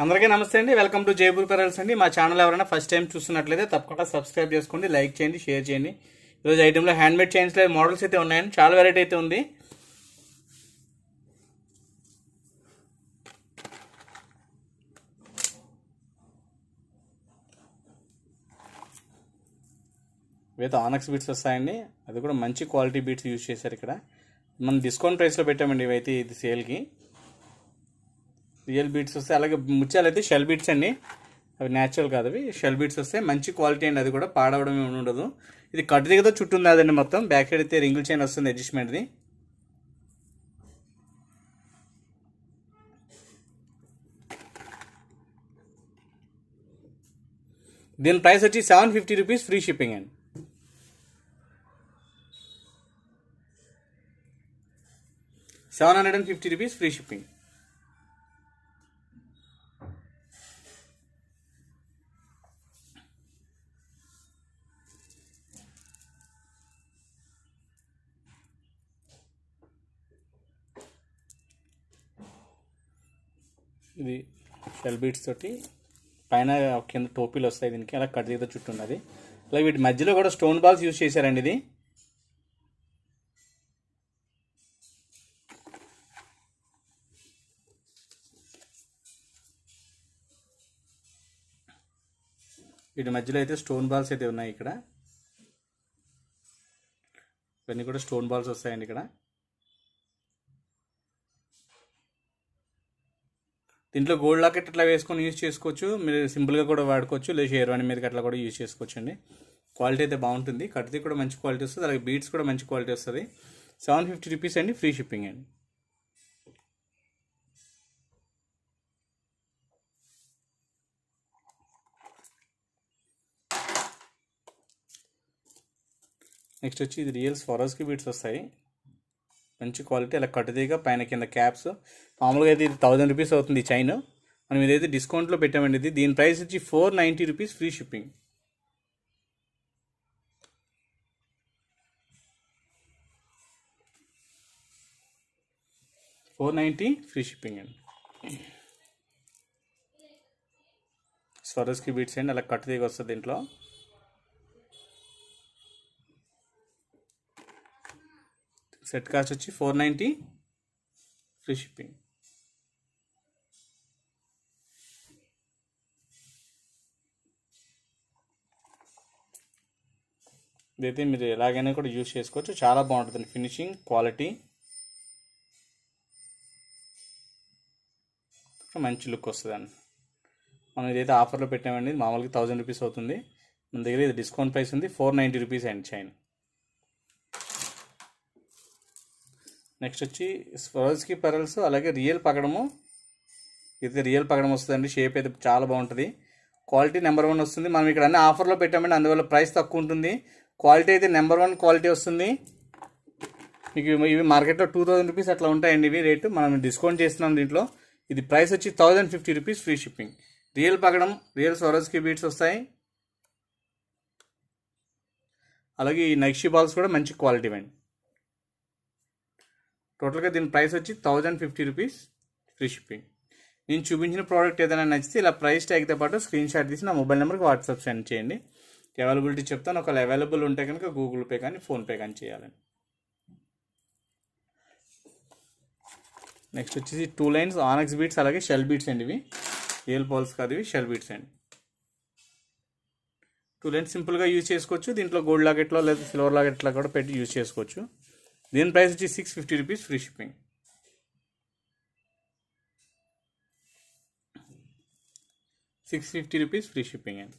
అందరికీ నమస్తే అండి. వెల్కమ్ టు జైపూర్ పెరల్స్ అండి. మా ఛానల్ ఎవరైనా ఫస్ట్ టైం చూస్తున్నట్లయితే తప్పకుండా సబ్స్క్రైబ్ చేసుకోండి లైక్ చేయండి షేర్ చేయండి. ఈరోజు ఐటెంలో హ్యాండ్మేడ్ చైన్స్లో మోడల్స్ అయితే ఉన్నాయండి. చాలా వెరైటీ అయితే ఉంది. ఇవైతే ఆనక్స్ బీట్స్ వస్తాయండి. అది కూడా మంచి క్వాలిటీ బీట్స్ యూజ్ చేశారు ఇక్కడ. మనం డిస్కౌంట్ ప్రైస్లో పెట్టామండి ఇవైతే ఇది సేల్కి రియల్ బీట్స్ వస్తాయి అలాగే ముత్యాలు అయితే షెల్ బీట్స్ అండి. అవి న్యాచురల్ కాదు అవి. షెల్ బీట్స్ వస్తాయి మంచి క్వాలిటీ అండి. అది కూడా పాడవడం ఏమి ఉండదు. ఇది కట్ దిగతో చుట్టూ ఉంది అదండి మొత్తం. బ్యాక్ సైడ్ అయితే రింగుల్ చైన్ వస్తుంది అడ్జస్ట్మెంట్ది దీని ప్రైస్ వచ్చి seven fifty rupees free shipping అండి. Seven hundred and fifty rupees free shipping ఇది షెల్ బీట్స్ తోటి పైన కింద టోపీలు వస్తాయి దీనికి అలా కట్ చేత చుట్టూ ఉన్నది. అలాగే వీటి మధ్యలో కూడా స్టోన్ బాల్స్ యూజ్ చేశారండి ఇది. వీటి మధ్యలో అయితే స్టోన్ బాల్స్ అయితే ఉన్నాయి ఇక్కడ. ఇవన్నీ కూడా స్టోన్ బాల్స్ వస్తాయండి ఇక్కడ. దీంట్లో గోల్డ్ లాకెట్ అట్లా వేసుకొని యూజ్ చేసుకోవచ్చు. మీరు సింపుల్గా కూడా వాడుకోవచ్చు. లేదా షేర్వాణి మీదకి అట్లా కూడా యూజ్ చేసుకోవచ్చు అండి. క్వాలిటీ అయితే బాగుంటుంది. కడితే కూడా మంచి క్వాలిటీ వస్తుంది. అలాగే బీట్స్ కూడా మంచి క్వాలిటీ వస్తుంది. సెవెన్ ఫిఫ్టీ రూపీస్ అండి. ఫ్రీ షిప్పింగ్ అండి. నెక్స్ట్ వచ్చి ఇది రియల్స్ స్వరోస్కి బీట్స్ వస్తాయి. మంచి క్వాలిటీ అలా కట్టుదీగా పైన కింద క్యాప్స్. మామూలుగా అయితే ఇది థౌజండ్ రూపీస్ అవుతుంది ఈ చైన్. మనం ఇదైతే డిస్కౌంట్లో పెట్టామండి. ఇది దీని ప్రైస్ వచ్చి four ninety rupees free shipping four ninety free shipping అండి. స్వరస్కి బీట్స్ అండి అలా కట్టుదీగా వస్తుంది దీంట్లో. సెట్ కాస్ట్ వచ్చి ఫోర్ నైంటీ ఫ్రీ షిప్పింగ్. ఇదైతే మీరు ఎలాగైనా కూడా యూజ్ చేసుకోవచ్చు. చాలా బాగుంటుంది ఫినిషింగ్ క్వాలిటీ. మంచి లుక్ వస్తుందండి. మనం ఇదైతే ఆఫర్లో పెట్టామండి. మామూలుగా థౌజండ్ రూపీస్ అవుతుంది. మన దగ్గర ఇది డిస్కౌంట్ ప్రైస్ ఉంది. ఫోర్ నైంటీ రూపీస్ అండి చైన్. నెక్స్ట్ వచ్చి స్వరోజ్కి పెరల్స్ అలాగే రియల్ పగడము. ఇది రియల్ పగడం వస్తుందండి షేప్ అయితే చాలా బాగుంటుంది. క్వాలిటీ నెంబర్ వన్ వస్తుంది. మనం ఇక్కడ అన్ని ఆఫర్లో పెట్టామండి అందువల్ల ప్రైస్ తక్కువ ఉంటుంది. క్వాలిటీ అయితే నెంబర్ వన్ క్వాలిటీ వస్తుంది. మీకు ఇవి- మార్కెట్లో టూ థౌజండ్ రూపీస్ అట్లా ఉంటాయండి ఇవి రేటు. మనం డిస్కౌంట్ చేస్తున్నాం దీంట్లో. ఇది ప్రైస్ వచ్చి thousand fifty rupees free shipping. Real పగడం రియల్ స్వరోజ్కి బీట్స్ వస్తాయి. అలాగే ఈ నక్షి బాల్స్ కూడా మంచి క్వాలిటీ అండి. టోటల్గా దీని ప్రైస్ వచ్చి thousand fifty rupees free shipping. నేను చూపించిన ప్రోడక్ట్ ఏదైనా నచ్చితే ఇలా ప్రైస్ ట్యాగ్తో పాటు స్క్రీన్ షాట్ తీసి నా మొబైల్ నెంబర్కి వాట్సాప్ సెండ్ చేయండి. అవైలబిలిటీ చెప్తాను. ఒకవేళ అవైలబుల్ ఉంటే కనుక గూగుల్ పే కానీ ఫోన్పే కానీ చేయాలని. నెక్స్ట్ వచ్చేసి టూ లైన్స్ ఆనక్స్ బీట్స్ అలాగే షెల్ బీట్స్ అండి ఇవి. ఏల్ పాల్స్ కాదు ఇవి షెల్ బీట్స్ అండి. టూ లైన్స్ సింపుల్గా యూజ్ చేసుకోవచ్చు. దీంట్లో గోల్డ్ లాకెట్లో లేదా సిల్వర్ లాకెట్లో కూడా పెట్టి యూజ్ చేసుకోవచ్చు. దీని ప్రైస్ వచ్చి six fifty rupees free shipping six fifty rupees free shipping అండి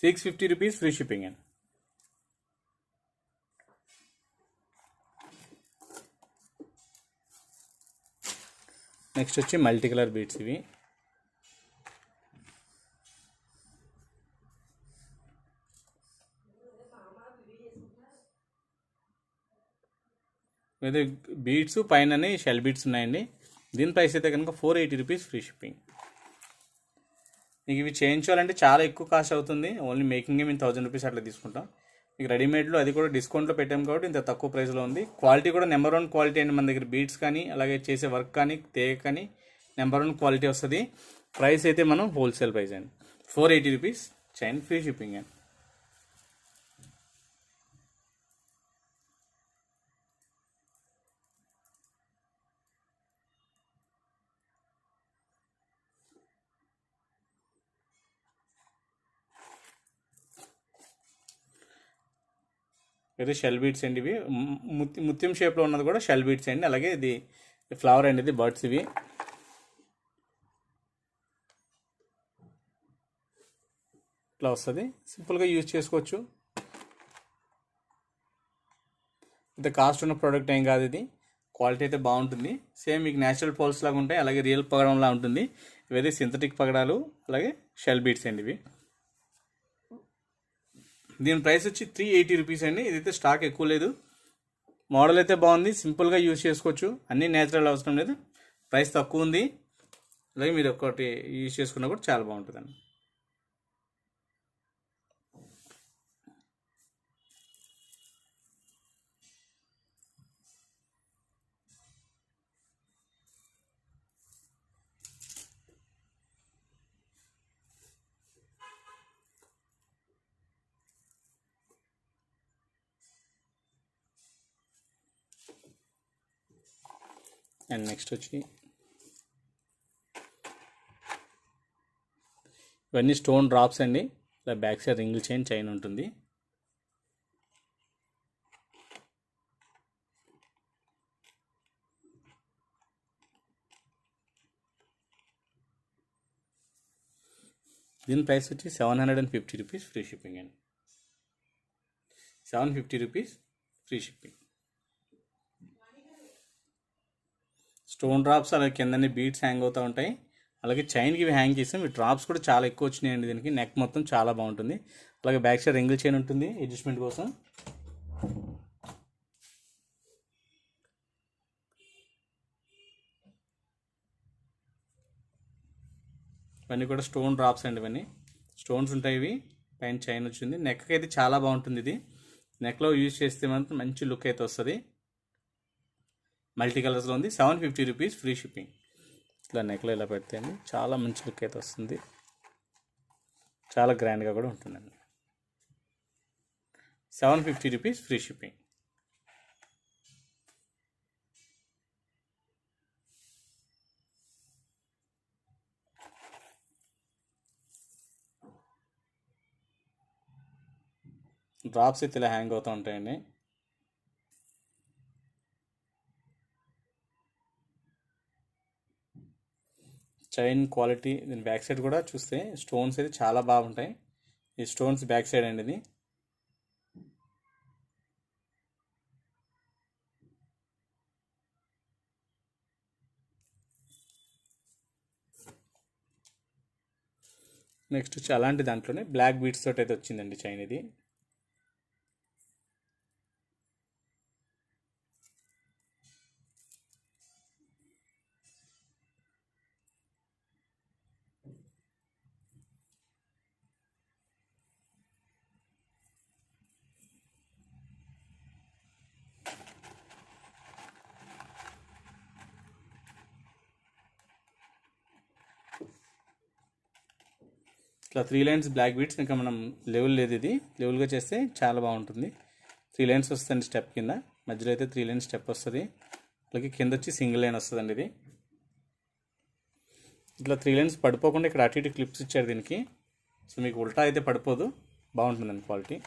six fifty rupees free shipping అండి నెక్స్ట్ వచ్చి మల్టీ కలర్ బీట్స్ ఇవి. అయితే బీట్స్ పైన షెల్ బీట్స్ ఉన్నాయండి. దీని ప్రైస్ అయితే కనుక four eighty rupees free shipping మీకు ఇవి చేయించాలంటే చాలా ఎక్కువ కాస్ట్ అవుతుంది. ఓన్లీ మేకింగే మేము థౌజండ్ రూపీస్ అట్లా తీసుకుంటాం. మీకు రెడీమేడ్లో అది కూడా డిస్కౌంట్లో పెట్టాం కాబట్టి ఇంత తక్కువ ప్రైస్లో ఉంది. క్వాలిటీ కూడా నెంబర్ వన్ క్వాలిటీ అండి మన దగ్గర. బీట్స్ కానీ అలాగే చేసే వర్క్ కానీ తేగ కానీ నెంబర్ వన్ క్వాలిటీ వస్తుంది. ప్రైస్ అయితే మనం హోల్సేల్ ప్రైస్ అండి. Four eighty rupees chain free shipping అండి. ఇది షెల్ బీట్స్ అండి ఇవి. ముత్యం షేప్లో ఉన్నది కూడా షెల్ బీట్స్ అండి. అలాగే ఇది ఫ్లవర్ అండి ఇది బర్డ్స్ ఇవి. ఇట్లా వస్తుంది. సింపుల్గా యూజ్ చేసుకోవచ్చు. ఇంత కాస్ట్ ఉన్న ప్రోడక్ట్ ఏం కాదు ఇది. క్వాలిటీ అయితే బాగుంటుంది. సేమ్ మీకు న్యాచురల్ పోల్స్ లాగా ఉంటాయి అలాగే రియల్ పగడంలా ఉంటుంది. ఇవైతే సింథటిక్ పగడాలు అలాగే షెల్ బీట్స్ అండి ఇవి. దీని ప్రైస్ వచ్చి త్రీ ఎయిటీ రూపీస్ అండి. ఇదైతే స్టాక్ ఎక్కువ లేదు. మోడల్ అయితే బాగుంది. సింపుల్గా యూజ్ చేసుకోవచ్చు. అన్నీ నేచురల్ అవసరం లేదు. ప్రైస్ తక్కువ ఉంది. అలాగే మీరు ఒకటి యూజ్ చేసుకున్నా కూడా చాలా బాగుంటుందండి. అండ్ నెక్స్ట్ వచ్చి ఇవన్నీ స్టోన్ డ్రాప్స్ అండి. ఇలా బ్యాక్ సైడ్ రింగిల్ చైన్ చైన్ ఉంటుంది. దీని ప్రైస్ వచ్చి seven hundred and fifty rupees free shipping అండి. Seven fifty rupees free shipping stone drops అలాగే కిందనే బీట్స్ హ్యాంగ్ అవుతూ ఉంటాయి. అలాగే చైన్కి ఇవి హ్యాంగ్ చేసాం ఈ డ్రాప్స్ కూడా చాలా ఎక్కువ వచ్చినాయండి దీనికి. నెక్ మొత్తం చాలా బాగుంటుంది. అలాగే బ్యాక్ సైడ్ రింగిల్ చైన్ ఉంటుంది అడ్జస్ట్మెంట్ కోసం. ఇవన్నీ కూడా స్టోన్ డ్రాప్స్ అండి ఇవన్నీ. స్టోన్స్ ఉంటాయి ఇవి. పైన చైన్ వచ్చింది. నెక్కి అయితే చాలా బాగుంటుంది ఇది. నెక్లో యూజ్ చేస్తే మాత్రం మంచి లుక్ అయితే వస్తుంది. మల్టీ కలర్స్లో ఉంది. Seven fifty rupees free shipping. ఇట్లా నెక్లో ఇలా పెడితే అండి చాలా మంచి లుక్ అయితే వస్తుంది. చాలా గ్రాండ్గా కూడా ఉంటుందండి. Seven fifty rupees free shipping. Drops అయితే ఇలా హ్యాంగ్ అవుతూ ఉంటాయండి. చైన్ క్వాలిటీ దీని బ్యాక్ సైడ్ కూడా చూస్తే స్టోన్స్ అయితే చాలా బాగుంటాయి. ఈ స్టోన్స్ బ్యాక్ సైడ్ అండి ఇది. నెక్స్ట్ వచ్చి అలాంటి దాంట్లోనే బ్లాక్ బీట్స్ తోటి అయితే వచ్చిందండి చైన్ ఇది. ఇట్లా త్రీ లైన్స్ బ్లాక్ బీట్స్ ఇంకా మనం లెవెల్ లేదు ఇది. లెవెల్గా చేస్తే చాలా బాగుంటుంది. త్రీ లైన్స్ వస్తుంది స్టెప్ కింద. మధ్యలో అయితే త్రీ లైన్స్ స్టెప్ వస్తుంది. అలాగే కింద వచ్చి సింగిల్ లైన్ వస్తుందండి ఇది. ఇట్లా త్రీ లైన్స్ పడిపోకుండా ఇక్కడ అటు ఇటు క్లిప్స్ ఇచ్చారు దీనికి. సో మీకు ఉల్టా అయితే పడిపోదు. బాగుంటుందండి క్వాలిటీ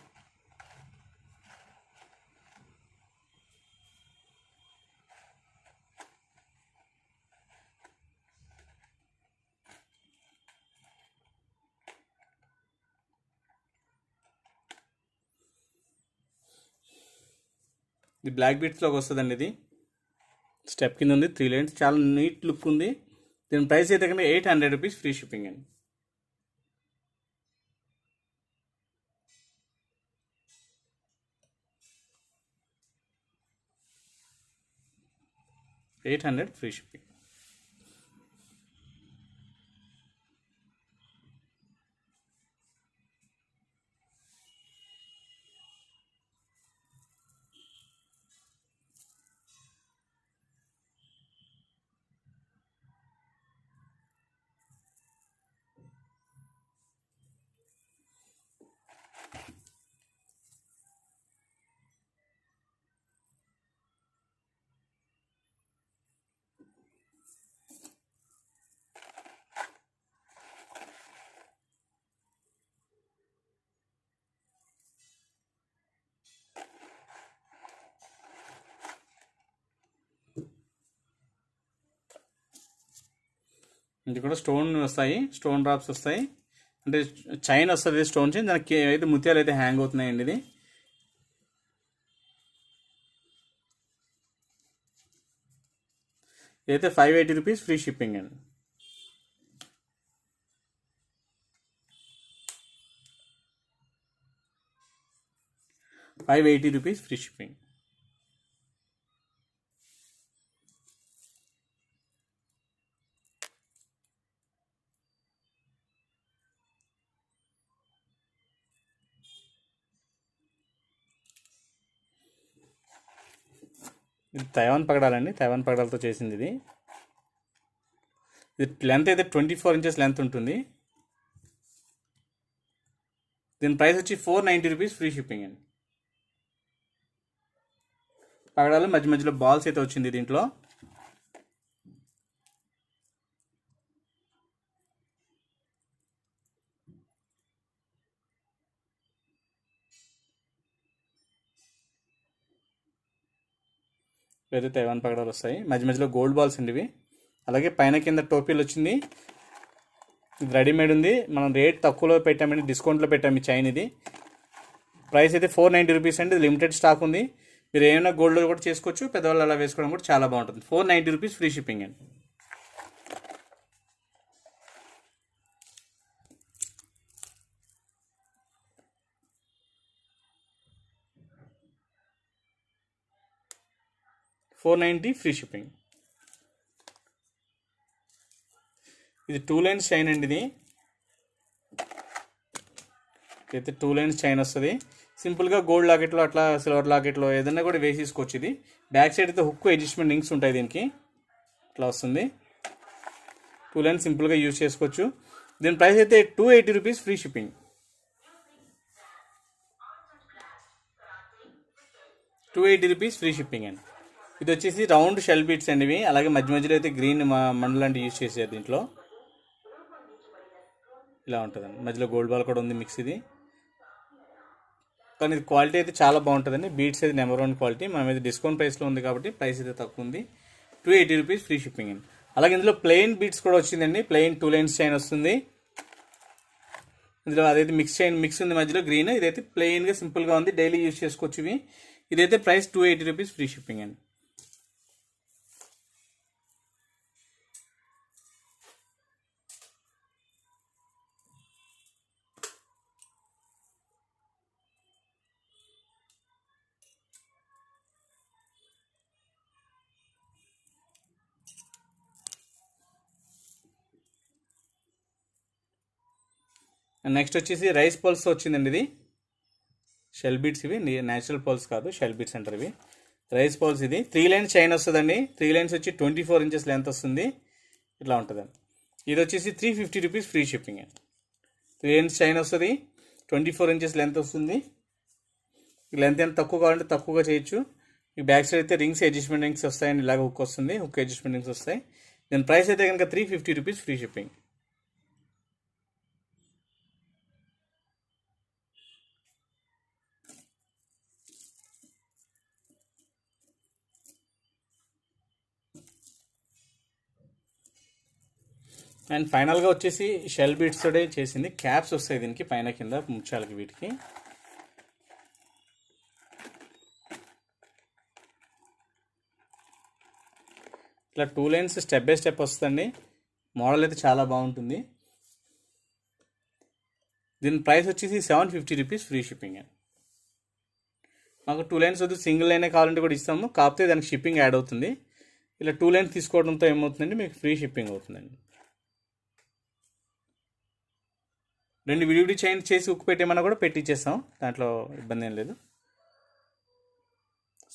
ఇది బ్లాక్ బీట్స్లోకి వస్తుందండి ఇది. స్టెప్ కింద ఉంది త్రీ లైన్స్ చాలా నీట్ లుక్ ఉంది. దీని ప్రైస్ అయితే కనుక eight hundred rupees free shipping అండి. ఎయిట్ హండ్రెడ్ ఫ్రీ షిప్పింగ్ ఇది కూడా స్టోన్ వస్తాయి స్టోన్ డ్రాప్స్ వస్తాయి. అంటే చైన్ వస్తుంది స్టోన్ చైన్. దానికి అయితే ముత్యాలు అయితే హ్యాంగ్ అవుతున్నాయండి ఇది. ఇదైతే five eighty rupees free shipping అండి. Five eighty rupees free shipping ఇది తైవాన్ పగడాలండి. తైవాన్ పగడాలతో చేసింది ఇది. ఇది లెంత్ అయితే ట్వంటీ ఫోర్ ఇంచెస్ లెంత్ ఉంటుంది. దీని ప్రైస్ వచ్చి four ninety rupees free shipping అండి. పగడాలు మధ్య మధ్యలో బాల్స్ అయితే వచ్చింది దీంట్లో. లేదా తైవాన్ పగడాలు వస్తాయి మధ్య మధ్యలో గోల్డ్ బాల్స్ అండి ఇవి. అలాగే పైన కింద టోపీలు వచ్చింది. ఇది రెడీమేడ్ ఉంది. మనం రేట్ తక్కువలో పెట్టామండి డిస్కౌంట్లో పెట్టాము ఈ చైన్ ఇది. ప్రైస్ అయితే ఫోర్ నైంటీ రూపీస్ అండి. ఇది లిమిటెడ్ స్టాక్ ఉంది. మీరు ఏమైనా గోల్డ్లో కూడా చేసుకోవచ్చు పెద్దవాళ్ళు అలా వేసుకోవడం కూడా చాలా బాగుంటుంది. Four ninety rupees free shipping అండి. Four ninety free shipping. ఇది టూ లైన్స్ చైన్ అండి ఇది. అయితే టూ లైన్స్ చైన్ వస్తుంది. సింపుల్గా గోల్డ్ లాకెట్లో అట్లా సిల్వర్ లాకెట్లో ఏదైనా కూడా వేసేసుకోవచ్చు ఇది. బ్యాక్ సైడ్ అయితే హుక్ అడ్జస్ట్మెంట్ లింక్స్ ఉంటాయి దీనికి. ఇట్లా వస్తుంది. టూ లైన్స్ సింపుల్గా యూజ్ చేసుకోవచ్చు. దీని ప్రైస్ అయితే two eighty rupees free shipping. Two eighty rupees free shipping అండి. ఇది వచ్చేసి రౌండ్ షెల్ బీట్స్ అండి ఇవి అలాగే మధ్య మధ్యలో అయితే గ్రీన్ మండలాంటి యూజ్ చేసారు దీంట్లో. ఇలా ఉంటుందండి. మధ్యలో గోల్డ్ బాల్ కూడా ఉంది మిక్స్ ఇది. కానీ ఇది క్వాలిటీ అయితే చాలా బాగుంటుందండి. బీట్స్ అయితే నెంబర్ వన్ క్వాలిటీ. మనం అయితే డిస్కౌంట్ ప్రైస్లో ఉంది కాబట్టి ప్రైస్ అయితే తక్కువ ఉంది. Two eighty rupees free shipping అండి. అలాగే ఇందులో ప్లెయిన్ బీట్స్ కూడా వచ్చిందండి. ప్లెయిన్ టూ లైన్స్ చైన్ వస్తుంది. ఇందులో అదైతే మిక్స్ చైన్ మిక్స్ ఉంది మధ్యలో గ్రీన్. ఇదైతే ప్లెయిన్గా సింపుల్గా ఉంది. డైలీ యూజ్ చేసుకోవచ్చు ఇవి ఇదైతే price two eighty rupees free shipping అండి. నెక్స్ట్ వచ్చేసి రైస్ పల్స్ వచ్చిందండి ఇది. షెల్ బీట్స్ ఇవి న్యాచురల్ పల్స్ కాదు షెల్ బీట్స్ అంటారు ఇవి. రైస్ పల్స్ ఇది. త్రీ లైన్స్ చైన్ వస్తుందండి. త్రీ లైన్స్ వచ్చి ట్వంటీ ఫోర్ ఇంచెస్ లెంత్ వస్తుంది. ఇట్లా ఉంటుందండి ఇది వచ్చేసి three fifty rupees free shipping అండి త్రీ లైన్స్ చైన్ వస్తుంది. ట్వంటీ ఫోర్ ఇంచెస్ లెంత్ వస్తుంది లెంత్ ఎంత తక్కువ కావాలంటే తక్కువగా చేయొచ్చు. ఈ బ్యాక్ సైడ్ అయితే రింగ్స్ అడ్జస్ట్మెంట్ రింగ్స్ వస్తాయండి. ఇలాగ హుక్ వస్తుంది హుక్ అడ్జస్ట్మెంట్ రింగ్స్ వస్తాయి. దీని ప్రైస్ అయితే కనుక three fifty rupees free shipping and ఫైనల్గా వచ్చేసి షెల్ బీట్స్ చేసింది. క్యాప్స్ వస్తాయి దీనికి పైన కింద ముత్యాలకి వీటికి. ఇట్లా two lines step by step వస్తుందండి. మోడల్ అయితే చాలా బాగుంటుంది. దీని ప్రైస్ వచ్చేసి seven fifty rupees free shipping మాకు టూ లైన్స్ వద్దు సింగిల్ లైనే కావాలంటే కూడా ఇస్తాము. కాకపోతే దానికి షిప్పింగ్ యాడ్ అవుతుంది. ఇలా టూ లైన్స్ తీసుకోవడంతో ఏమవుతుందండి? మీకు ఫ్రీ షిప్పింగ్ అవుతుందండి. రెండు విడివిడి చైన్ చేసి ఉక్కు పెట్టేమన్నా కూడా పెట్టించేస్తాం దాంట్లో ఇబ్బంది ఏం లేదు.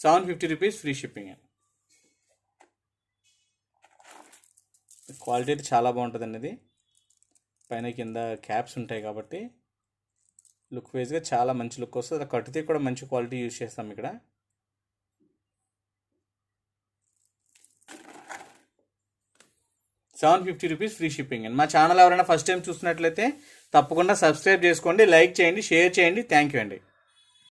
Seven fifty rupees free shipping. Quality అయితే చాలా బాగుంటుందండి అనేది పైన కింద క్యాప్స్ ఉంటాయి కాబట్టి లుక్ వైజ్గా చాలా మంచి లుక్ వస్తుంది. అది కట్టితే కూడా మంచి క్వాలిటీ యూజ్ చేస్తాం ఇక్కడ. Seven fifty rupees free shipping. అండి మా ఛానల్ ఎవరైనా ఫస్ట్ టైం చూసినట్లయితే తప్పకుండా సబ్స్క్రైబ్ చేసుకోండి లైక్ చేయండి షేర్ చేయండి. థ్యాంక్ యూ అండి.